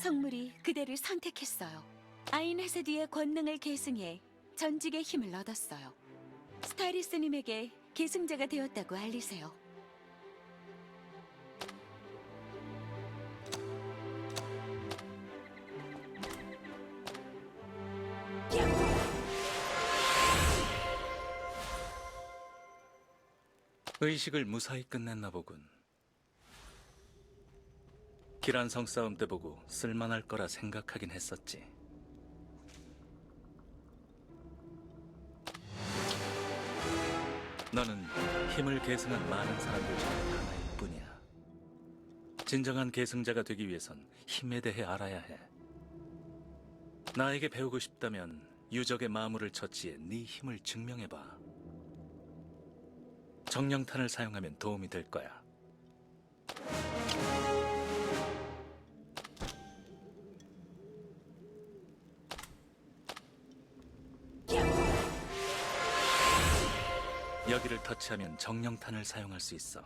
성물이 그대를 선택했어요. 아인 헤세디의 권능을 계승해 전직의 힘을 얻었어요. 스타리스님에게 계승자가 되었다고 알리세요. 의식을 무사히 끝냈나 보군. 기란성 싸움 때 보고 쓸만할 거라 생각하긴 했었지. 너는 힘을 계승한 많은 사람들 중 하나일 뿐이야. 진정한 계승자가 되기 위해선 힘에 대해 알아야 해. 나에게 배우고 싶다면 유적의 마물을 처치해 네 힘을 증명해봐. 정령탄을 사용하면 도움이 될 거야. 여기를 터치하면 정령탄을 사용할 수 있어.